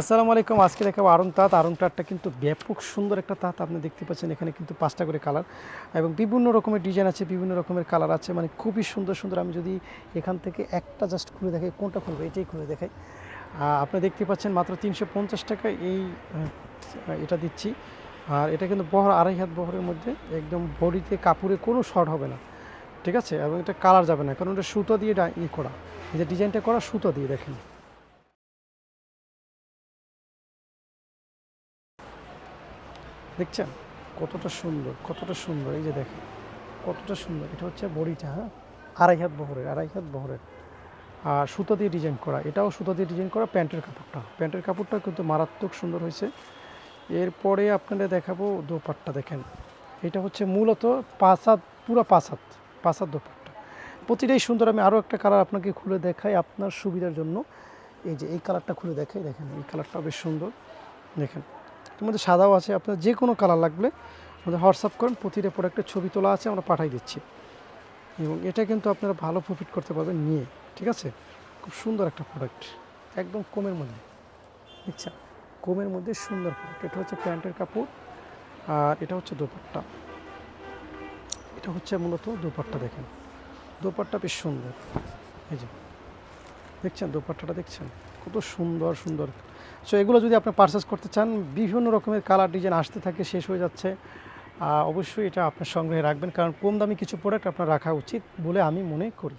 আসসালামু আলাইকুম। আজকে দেখাবো আরং তাঁত। আরং তাঁতটা কিন্তু ব্যাপক সুন্দর একটা তাঁত আপনি দেখতে পাচ্ছেন। এখানে কিন্তু পাঁচটা করে কালার এবং বিভিন্ন রকমের ডিজাইন আছে, বিভিন্ন রকমের কালার আছে। মানে খুবই সুন্দর সুন্দর। আমি যদি এখান থেকে একটা জাস্ট খুলে দেখাই, কোনটা খুলবো? এটাই খুলে দেখাই। আপনি দেখতে পাচ্ছেন মাত্র তিনশো পঞ্চাশ টাকা এই এটা দিচ্ছি। আর এটা কিন্তু বহর, আড়াই হাত বহরের মধ্যে। একদম বডিতে কাপড়ে কোনো শর্ট হবে না। ঠিক আছে? এবং এটা কালার যাবে না, কারণ এটা সুতো দিয়ে ই করা। এই যে ডিজাইনটা করা, সুতো দিয়ে দেখেন। দেখছেন? কতটা সুন্দর কতটা সুন্দর। এই যে দেখেন, কতটা সুন্দর। এটা হচ্ছে বড়িটা হ্যাঁ? আড়াই হাত বহরের, আড়াই হাত বহরের। আর সুতো দিয়ে ডিজাইন করা, এটাও সুতো দিয়ে ডিজাইন করা প্যান্টের কাপড়টা। প্যান্টের কাপড়টা কিন্তু মারাত্মক সুন্দর হয়েছে। এরপরে আপনাদের দেখাবো দোপাট্টা, দেখেন। এটা হচ্ছে মূলত পাঁচ হাত, পুরো পাঁচ হাত পাঁচ হাত দোপাট্টা। প্রতিটাই সুন্দর। আমি আরও একটা কালার আপনাকে খুলে দেখাই আপনার সুবিধার জন্য। এই যে এই কালারটা খুলে দেখাই, দেখেন, এই কালারটা বেশ সুন্দর। দেখেন মধ্যে সাদাও আছে, আপনার যে কোনো কালার লাগলে আমাদের হোয়াটসঅ্যাপ করেন, প্রতিটা প্রোডাক্টের ছবি তোলা আছে, আমরা পাঠাই দিচ্ছি। এবং এটা কিন্তু আপনারা ভালো প্রফিট করতে পারবেন নিয়ে, ঠিক আছে? খুব সুন্দর একটা প্রোডাক্ট একদম কমের মধ্যে। দেখছেন কমের মধ্যে সুন্দর প্রোডাক্ট এটা হচ্ছে প্যান্টের কাপড়, আর এটা হচ্ছে দোপাট্টা। এটা হচ্ছে মূলত দোপাট্টা, দেখেন। দোপাট্টা বেশ সুন্দর। এই যে, দেখছেন দোপাট্টাটা, দেখছেন? কত সুন্দর সুন্দর। সো এগুলো যদি আপনি পারচেস করতে চান, বিভিন্ন রকমের কালার ডিজাইন আসতে থাকে, শেষ হয়ে যাচ্ছে। অবশ্যই এটা আপনার সংগ্রহে রাখবেন, কারণ কম দামি কিছু প্রোডাক্ট আপনার রাখা উচিত বলে আমি মনে করি।